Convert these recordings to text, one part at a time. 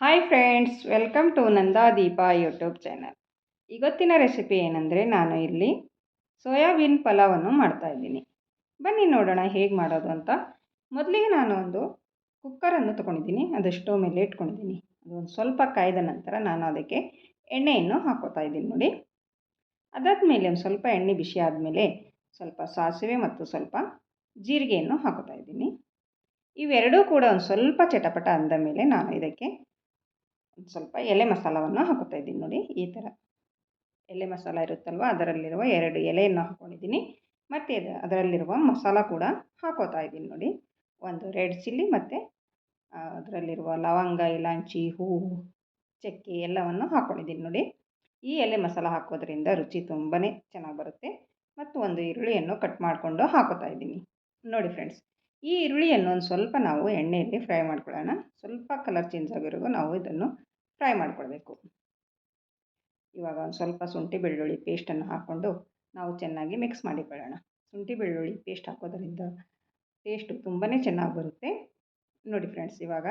Hi friends welcome to Nanda Deepa YouTube channel ಇವತ್ತಿನ recipe ಏನಂದರೆ ನಾನು ಇಲ್ಲಿ ಸೋಯಾಬೀನ್ ಪಲಾವನ್ನು ಮಾಡ್ತಾಯಿದ್ದೀನಿ ಬನ್ನಿ ನೋಡೋಣ ಹೇಗೆ ಮಾಡೋದು ಅಂತ. ಮೊದಲಿಗೆ ನಾನು ಒಂದು ಕುಕ್ಕರನ್ನು ತೊಗೊಂಡಿದ್ದೀನಿ. ಅದು ಸ್ಟವ್ ಮೇಲೆ ಇಟ್ಕೊಂಡಿದ್ದೀನಿ. ಅದೊಂದು ಸ್ವಲ್ಪ ಕಾಯ್ದ ನಂತರ ನಾನು ಅದಕ್ಕೆ ಎಣ್ಣೆಯನ್ನು ಹಾಕೋತಾ ಇದ್ದೀನಿ ನೋಡಿ. ಅದಾದಮೇಲೆ ಒಂದು ಸ್ವಲ್ಪ ಎಣ್ಣೆ ಬಿಸಿ ಆದಮೇಲೆ ಸ್ವಲ್ಪ ಸಾಸಿವೆ ಮತ್ತು ಸ್ವಲ್ಪ ಜೀರಿಗೆಯನ್ನು ಹಾಕೋತಾ ಇದ್ದೀನಿ. ಇವೆರಡೂ ಕೂಡ ಒಂದು ಸ್ವಲ್ಪ ಚಟಪಟ ಅಂದ ಮೇಲೆ ನಾನು ಇದಕ್ಕೆ ಒಂದು ಸ್ವಲ್ಪ ಎಲೆ ಮಸಾಲವನ್ನು ಹಾಕೋತಾ ಇದ್ದೀನಿ ನೋಡಿ, ಈ ಥರ. ಎಲೆ ಮಸಾಲ ಇರುತ್ತಲ್ವ, ಅದರಲ್ಲಿರುವ ಎರಡು ಎಲೆಯನ್ನು ಹಾಕ್ಕೊಂಡಿದ್ದೀನಿ ಮತ್ತು ಅದು, ಅದರಲ್ಲಿರುವ ಮಸಾಲ ಕೂಡ ಹಾಕೋತಾ ಇದ್ದೀನಿ ನೋಡಿ. ಒಂದು ರೆಡ್ ಚಿಲ್ಲಿ ಮತ್ತು ಅದರಲ್ಲಿರುವ ಲವಂಗ, ಇಲಾಂಚಿ, ಹೂವು, ಚಕ್ಕೆ ಎಲ್ಲವನ್ನು ಹಾಕ್ಕೊಂಡಿದ್ದೀನಿ ನೋಡಿ. ಈ ಎಲೆ ಮಸಾಲ ಹಾಕೋದ್ರಿಂದ ರುಚಿ ತುಂಬಾ ಚೆನ್ನಾಗಿ ಬರುತ್ತೆ. ಮತ್ತು ಒಂದು ಈರುಳ್ಳಿಯನ್ನು ಕಟ್ ಮಾಡಿಕೊಂಡು ಹಾಕೋತಾ ಇದ್ದೀನಿ. ನೋಡಿ ಫ್ರೆಂಡ್ಸ್, ಈ ಈರುಳ್ಳಿಯನ್ನು ಒಂದು ಸ್ವಲ್ಪ ನಾವು ಎಣ್ಣೆಯಲ್ಲಿ ಫ್ರೈ ಮಾಡ್ಕೊಳ್ಳೋಣ. ಸ್ವಲ್ಪ ಕಲರ್ ಚೇಂಜ್ ಆಗಿರೋದು ನಾವು ಇದನ್ನು ಫ್ರೈ ಮಾಡ್ಕೊಳ್ಬೇಕು. ಇವಾಗ ಒಂದು ಸ್ವಲ್ಪ ಶುಂಠಿ ಬೆಳ್ಳುಳ್ಳಿ ಪೇಸ್ಟನ್ನು ಹಾಕ್ಕೊಂಡು ನಾವು ಚೆನ್ನಾಗಿ ಮಿಕ್ಸ್ ಮಾಡಿಕೊಳ್ಳೋಣ. ಶುಂಠಿ ಬೆಳ್ಳುಳ್ಳಿ ಪೇಸ್ಟ್ ಹಾಕೋದರಿಂದ ಟೇಸ್ಟು ತುಂಬಾ ಚೆನ್ನಾಗಿ ಬರುತ್ತೆ. ನೋಡಿ ಫ್ರೆಂಡ್ಸ್ ಇವಾಗ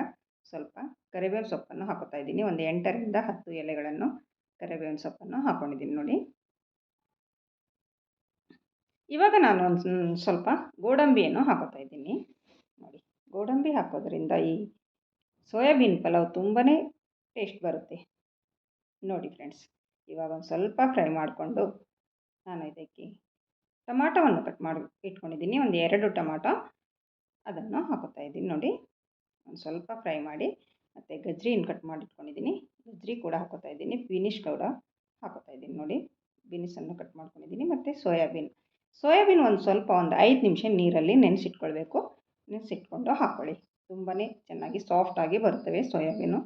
ಸ್ವಲ್ಪ ಕರಿಬೇವಿನ ಸೊಪ್ಪನ್ನು ಹಾಕೋತಾ ಇದ್ದೀನಿ. ಒಂದು ಎಂಟರಿಂದ ಹತ್ತು ಎಲೆಗಳನ್ನು ಕರಿಬೇವಿನ ಸೊಪ್ಪನ್ನು ಹಾಕ್ಕೊಂಡಿದ್ದೀನಿ ನೋಡಿ. ಇವಾಗ ನಾನು ಒಂದು ಸ್ವಲ್ಪ ಗೋಡಂಬಿಯನ್ನು ಹಾಕೋತಾ ಇದ್ದೀನಿ. ನೋಡಿ, ಗೋಡಂಬಿ ಹಾಕೋದ್ರಿಂದ ಈ ಸೋಯಾಬೀನ್ ಪಲಾವ್ ತುಂಬಾ ಟೇಸ್ಟ್ ಬರುತ್ತೆ. ನೋಡಿ ಫ್ರೆಂಡ್ಸ್, ಇವಾಗ ಒಂದು ಸ್ವಲ್ಪ ಫ್ರೈ ಮಾಡಿಕೊಂಡು ನಾನು ಇದಕ್ಕೆ ಟೊಮಾಟೋವನ್ನು ಕಟ್ ಮಾಡಿ, ಇಟ್ಕೊಂಡಿದ್ದೀನಿ. ಒಂದು ಎರಡು ಟೊಮಾಟೊ ಅದನ್ನು ಹಾಕೋತಾ ಇದ್ದೀನಿ. ನೋಡಿ, ಒಂದು ಸ್ವಲ್ಪ ಫ್ರೈ ಮಾಡಿ ಮತ್ತು ಗಜ್ರಿಯನ್ನು ಕಟ್ ಮಾಡಿ ಇಟ್ಕೊಂಡಿದ್ದೀನಿ. ಗಜ್ರಿ ಕೂಡ ಹಾಕೋತಾ ಇದ್ದೀನಿ. ಬೀನಿಶ್ ಕೂಡ ಹಾಕೋತಾ ಇದ್ದೀನಿ. ನೋಡಿ ಬೀನಿಸನ್ನು ಕಟ್ ಮಾಡ್ಕೊಂಡಿದ್ದೀನಿ. ಮತ್ತು ಸೋಯಾಬೀನ್. ಸೋಯಾಬೀನ್ ಒಂದು ಸ್ವಲ್ಪ ಒಂದು ಐದು ನಿಮಿಷ ನೀರಲ್ಲಿ ನೆನೆಸಿಟ್ಕೊಳ್ಬೇಕು. ನೆನೆಸಿಟ್ಕೊಂಡು ಹಾಕ್ಕೊಳ್ಳಿ ತುಂಬಾ ಚೆನ್ನಾಗಿ ಸಾಫ್ಟಾಗಿ ಬರುತ್ತವೆ ಸೋಯಾಬೀನು.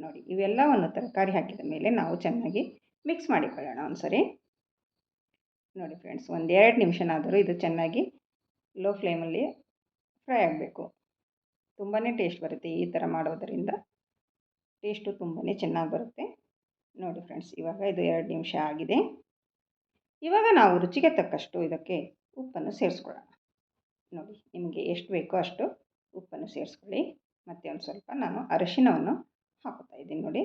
ನೋಡಿ, ಇವೆಲ್ಲವನ್ನು ತರಕಾರಿ ಹಾಕಿದ ಮೇಲೆ ನಾವು ಚೆನ್ನಾಗಿ ಮಿಕ್ಸ್ ಮಾಡಿಕೊಳ್ಳೋಣ ಒಂದು ಸರಿ ನೋಡಿ ಫ್ರೆಂಡ್ಸ್ ಒಂದು ಎರಡು ನಿಮಿಷನಾದರೂ ಇದು ಚೆನ್ನಾಗಿ ಲೋ ಫ್ಲೇಮಲ್ಲಿ ಫ್ರೈ ಆಗಬೇಕು. ತುಂಬಾ ಟೇಸ್ಟ್ ಬರುತ್ತೆ ಈ ಥರ ಮಾಡೋದರಿಂದ. ಟೇಸ್ಟು ತುಂಬಾ ಚೆನ್ನಾಗಿ ಬರುತ್ತೆ. ನೋಡಿ ಫ್ರೆಂಡ್ಸ್ ಇವಾಗ ಇದು ಎರಡು ನಿಮಿಷ ಆಗಿದೆ. ಇವಾಗ ನಾವು ರುಚಿಗೆ ತಕ್ಕಷ್ಟು ಇದಕ್ಕೆ ಉಪ್ಪನ್ನು ಸೇರಿಸ್ಕೊಳ್ಳೋಣ. ನೋಡಿ, ನಿಮಗೆ ಎಷ್ಟು ಬೇಕೋ ಅಷ್ಟು ಉಪ್ಪನ್ನು ಸೇರಿಸ್ಕೊಳ್ಳಿ. ಮತ್ತು ಒಂದು ಸ್ವಲ್ಪ ನಾನು ಅರಿಶಿನವನ್ನು ಹಾಕೋತಾ ಇದ್ದೀನಿ ನೋಡಿ.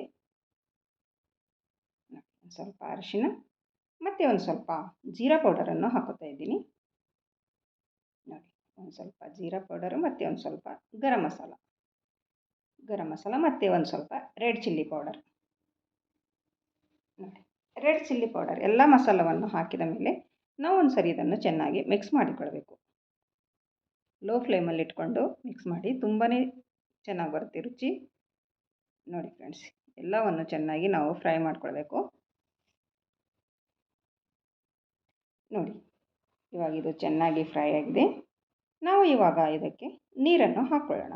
ಒಂದು ಸ್ವಲ್ಪ ಅರಿಶಿನ ಮತ್ತು ಒಂದು ಸ್ವಲ್ಪ ಜೀರಾ ಪೌಡರನ್ನು ಹಾಕೋತಾ ಇದ್ದೀನಿ. ನೋಡಿ, ಒಂದು ಸ್ವಲ್ಪ ಜೀರಾ ಪೌಡರು ಮತ್ತು ಒಂದು ಸ್ವಲ್ಪ ಗರಂ ಮಸಾಲ. ಗರಂ ಮಸಾಲ, ಮತ್ತು ಒಂದು ಸ್ವಲ್ಪ ರೆಡ್ ಚಿಲ್ಲಿ ಪೌಡರ್ ನೋಡಿ ರೆಡ್ ಚಿಲ್ಲಿ ಪೌಡರ್ ಎಲ್ಲ ಮಸಾಲವನ್ನು ಹಾಕಿದ ಮೇಲೆ ನಾವು ಒಂದು ಸರಿ ಇದನ್ನು ಚೆನ್ನಾಗಿ ಮಿಕ್ಸ್ ಮಾಡಿಕೊಳ್ಬೇಕು. ಲೋ ಫ್ಲೇಮಲ್ಲಿ ಇಟ್ಕೊಂಡು ಮಿಕ್ಸ್ ಮಾಡಿ ತುಂಬಾ ಚೆನ್ನಾಗಿ ಬರುತ್ತೆ ರುಚಿ. ನೋಡಿ ಫ್ರೆಂಡ್ಸ್ ಎಲ್ಲವನ್ನು ಚೆನ್ನಾಗಿ ನಾವು ಫ್ರೈ ಮಾಡ್ಕೊಳ್ಬೇಕು. ನೋಡಿ, ಇವಾಗ ಇದು ಚೆನ್ನಾಗಿ ಫ್ರೈ ಆಗಿದೆ. ನಾವು ಇವಾಗ ಇದಕ್ಕೆ ನೀರನ್ನು ಹಾಕ್ಕೊಳ್ಳೋಣ.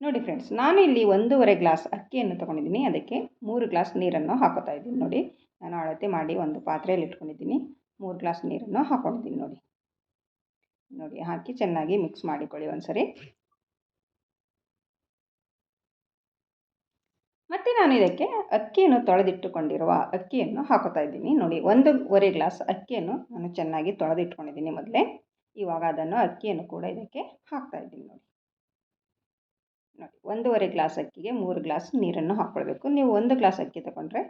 ನೋಡಿ ಫ್ರೆಂಡ್ಸ್ ನಾನು ಇಲ್ಲಿ ಒಂದೂವರೆ ಗ್ಲಾಸ್ ಅಕ್ಕಿಯನ್ನು ತೊಗೊಂಡಿದ್ದೀನಿ. ಅದಕ್ಕೆ ಮೂರು ಗ್ಲಾಸ್ ನೀರನ್ನು ಹಾಕೋತಾ ಇದ್ದೀನಿ. ನೋಡಿ, ನಾನು ಅಳತೆ ಮಾಡಿ ಒಂದು ಪಾತ್ರೆಯಲ್ಲಿ ಇಟ್ಕೊಂಡಿದ್ದೀನಿ. ಮೂರು ಗ್ಲಾಸ್ ನೀರನ್ನು ಹಾಕ್ಕೊಂಡಿದ್ದೀನಿ ನೋಡಿ. ನೋಡಿ, ಹಾಕಿ ಚೆನ್ನಾಗಿ ಮಿಕ್ಸ್ ಮಾಡಿಕೊಳ್ಳಿ ಒಂದು ಸರಿ ನಾನು ಇದಕ್ಕೆ ಅಕ್ಕಿಯನ್ನು ತೊಳೆದಿಟ್ಟುಕೊಂಡಿರುವ ಅಕ್ಕಿಯನ್ನು ಹಾಕೋತಾ ಇದ್ದೀನಿ. ನೋಡಿ, ಒಂದೂವರೆ ಗ್ಲಾಸ್ ಅಕ್ಕಿಯನ್ನು ನಾನು ಚೆನ್ನಾಗಿ ತೊಳೆದಿಟ್ಕೊಂಡಿದ್ದೀನಿ ಮೊದಲೇ. ಇವಾಗ ಅದನ್ನು ಅಕ್ಕಿಯನ್ನು ಕೂಡ ಇದಕ್ಕೆ ಹಾಕ್ತಾ ಇದ್ದೀನಿ ನೋಡಿ. ನೋಡಿ, ಒಂದೂವರೆ ಗ್ಲಾಸ್ ಅಕ್ಕಿಗೆ ಮೂರು ಗ್ಲಾಸ್ ನೀರನ್ನು ಹಾಕ್ಕೊಳ್ಬೇಕು. ನೀವು ಒಂದು ಗ್ಲಾಸ್ ಅಕ್ಕಿ ತಗೊಂಡ್ರೆ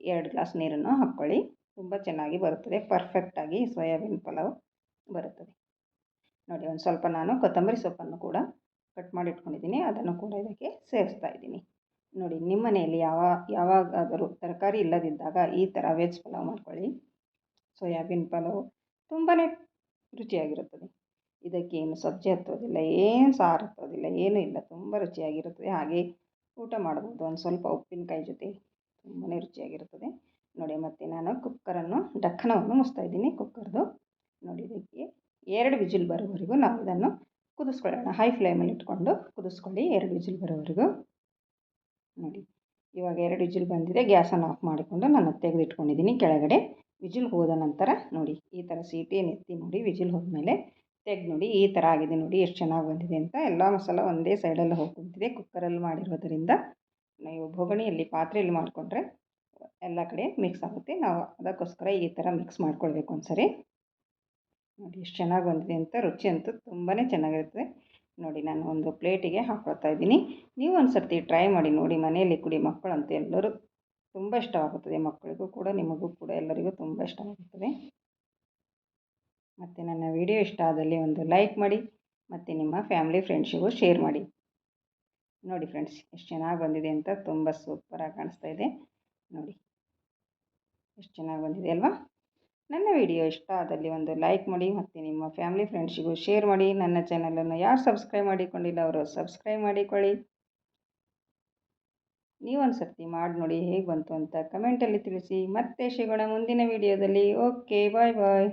ಎರಡು ಗ್ಲಾಸ್ ನೀರನ್ನು ಹಾಕ್ಕೊಳ್ಳಿ. ತುಂಬ ಚೆನ್ನಾಗಿ ಬರುತ್ತದೆ. ಪರ್ಫೆಕ್ಟಾಗಿ ಸೋಯಾಬೀನ್ ಪಲಾವ್ ಬರುತ್ತದೆ. ನೋಡಿ, ಒಂದು ಸ್ವಲ್ಪ ನಾನು ಕೊತ್ತಂಬರಿ ಸೊಪ್ಪನ್ನು ಕೂಡ ಕಟ್ ಮಾಡಿಟ್ಕೊಂಡಿದ್ದೀನಿ. ಅದನ್ನು ಕೂಡ ಇದಕ್ಕೆ ಸೇರಿಸ್ತಾ ಇದ್ದೀನಿ. ನೋಡಿ, ನಿಮ್ಮ ಮನೆಯಲ್ಲಿ ಯಾವ, ಯಾವಾಗಾದರೂ ತರಕಾರಿ ಇಲ್ಲದಿದ್ದಾಗ ಈ ಥರ ವೆಜ್ ಪಲಾವ್ ಮಾಡ್ಕೊಳ್ಳಿ. ಸೋಯಾಬೀನ್ ಪಲಾವ್ ತುಂಬಾ ರುಚಿಯಾಗಿರುತ್ತದೆ. ಇದಕ್ಕೆ ಏನು ಸಬ್ಜಿ ಹತ್ತೋದಿಲ್ಲ, ಏನು ಸಾರು ಹತ್ತೋದಿಲ್ಲ, ಏನೂ ಇಲ್ಲ, ತುಂಬ ರುಚಿಯಾಗಿರುತ್ತದೆ. ಹಾಗೆ ಊಟ ಮಾಡ್ಬೋದು, ಒಂದು ಸ್ವಲ್ಪ ಉಪ್ಪಿನಕಾಯಿ ಜೊತೆ ತುಂಬಾ ರುಚಿಯಾಗಿರುತ್ತದೆ. ನೋಡಿ, ಮತ್ತು ನಾನು ಕುಕ್ಕರನ್ನು, ಡಕ್ಕನವನ್ನು ಮುಚ್ತಾ ಇದ್ದೀನಿ ಕುಕ್ಕರ್ದು. ನೋಡಿ, ಇದಕ್ಕೆ ಎರಡು ವಿಜಿಲ್ ಬರೋವರೆಗೂ ನಾವು ಇದನ್ನು ಕುದಿಸ್ಕೊಳ್ಳೋಣ. ಹೈ ಫ್ಲೇಮಲ್ಲಿ ಇಟ್ಕೊಂಡು ಕುದಿಸ್ಕೊಳ್ಳಿ ಎರಡು ವಿಜಿಲ್ ಬರೋವರೆಗೂ. ನೋಡಿ. ಇವಾಗ ಎರಡು ವಿಜಿಲ್ ಬಂದಿದೆ, ಗ್ಯಾಸನ್ನು ಆಫ್ ಮಾಡಿಕೊಂಡು ನಾನು ತೆಗೆದಿಟ್ಕೊಂಡಿದ್ದೀನಿ. ಕೆಳಗಡೆ ವಿಜಿಲ್ ಹೋದ ನಂತರ ನೋಡಿ, ಈ ಥರ ಸೀಟಿಯನ್ನು ಎತ್ತಿ ನೋಡಿ, ವಿಜಿಲ್ ಹೋದ್ಮೇಲೆ ತೆಗೆದು ನೋಡಿ, ಈ ಥರ ಆಗಿದೆ ನೋಡಿ, ಎಷ್ಟು ಚೆನ್ನಾಗಿ ಬಂದಿದೆ ಅಂತ. ಎಲ್ಲ ಮಸಾಲ ಒಂದೇ ಸೈಡಲ್ಲಿ ಹೋಗಿ ಕುಂತಿದೆ ಕುಕ್ಕರಲ್ಲಿ ಮಾಡಿರೋದರಿಂದ ನೀವು ಬೊಗಣಿಯಲ್ಲಿ ಪಾತ್ರೆಯಲ್ಲಿ ಮಾಡಿಕೊಂಡ್ರೆ ಎಲ್ಲ ಕಡೆ ಮಿಕ್ಸ್ ಆಗುತ್ತೆ. ನಾವು ಅದಕ್ಕೋಸ್ಕರ ಈ ಥರ ಮಿಕ್ಸ್ ಮಾಡ್ಕೊಳ್ಬೇಕು ಒಂದು ಸರಿ ನೋಡಿ, ಎಷ್ಟು ಚೆನ್ನಾಗಿ ಬಂದಿದೆ ಅಂತ. ರುಚಿ ಅಂತೂ ತುಂಬಾ ಚೆನ್ನಾಗಿರ್ತದೆ ನೋಡಿ ನಾನು ಒಂದು ಪ್ಲೇಟಿಗೆ ಹಾಕ್ಕೊಳ್ತಾ ಇದ್ದೀನಿ. ನೀವು ಒಂದು ಸರ್ತಿ ಟ್ರೈ ಮಾಡಿ ನೋಡಿ, ಮನೆಯಲ್ಲಿ ಕುಡಿ ಮಕ್ಕಳಂತೂ ಎಲ್ಲರೂ ತುಂಬ ಇಷ್ಟವಾಗುತ್ತದೆ. ಮಕ್ಕಳಿಗೂ ಕೂಡ, ನಿಮಗೂ ಕೂಡ ಎಲ್ಲರಿಗೂ ತುಂಬ ಇಷ್ಟವಾಗುತ್ತದೆ. ಮತ್ತು ನನ್ನ ವಿಡಿಯೋ ಇಷ್ಟ ಆದಲ್ಲಿ ಒಂದು ಲೈಕ್ ಮಾಡಿ, ಮತ್ತು ನಿಮ್ಮ ಫ್ಯಾಮಿಲಿ ಫ್ರೆಂಡ್ಸಿಗೂ ಶೇರ್ ಮಾಡಿ. ನೋಡಿ ಫ್ರೆಂಡ್ಸ್ ಎಷ್ಟು ಚೆನ್ನಾಗಿ ಬಂದಿದೆ ಅಂತ ತುಂಬ ಸೂಪರಾಗಿ ಕಾಣಿಸ್ತಾ ಇದೆ. ನೋಡಿ, ಎಷ್ಟು ಚೆನ್ನಾಗಿ ಬಂದಿದೆ ಅಲ್ವಾ? ನನ್ನ ವಿಡಿಯೋ ಇಷ್ಟ ಆದಲ್ಲಿ ಒಂದು ಲೈಕ್ ಮಾಡಿ ಮತ್ತು ನಿಮ್ಮ ಫ್ಯಾಮಿಲಿ ಫ್ರೆಂಡ್ಸಿಗೂ ಶೇರ್ ಮಾಡಿ. ನನ್ನ ಚಾನಲನ್ನು ಯಾರು ಸಬ್ಸ್ಕ್ರೈಬ್ ಮಾಡಿಕೊಂಡಿಲ್ಲ ಅವರು ಸಬ್ಸ್ಕ್ರೈಬ್ ಮಾಡಿಕೊಳ್ಳಿ. ನೀವೊಂದು ಸರ್ತಿ ಮಾಡಿ ನೋಡಿ ಹೇಗೆ ಬಂತು ಅಂತ ಕಮೆಂಟಲ್ಲಿ ತಿಳಿಸಿ. ಮತ್ತೆ ಸಿಗೋಣ ಮುಂದಿನ ವಿಡಿಯೋದಲ್ಲಿ. Okay, bye bye.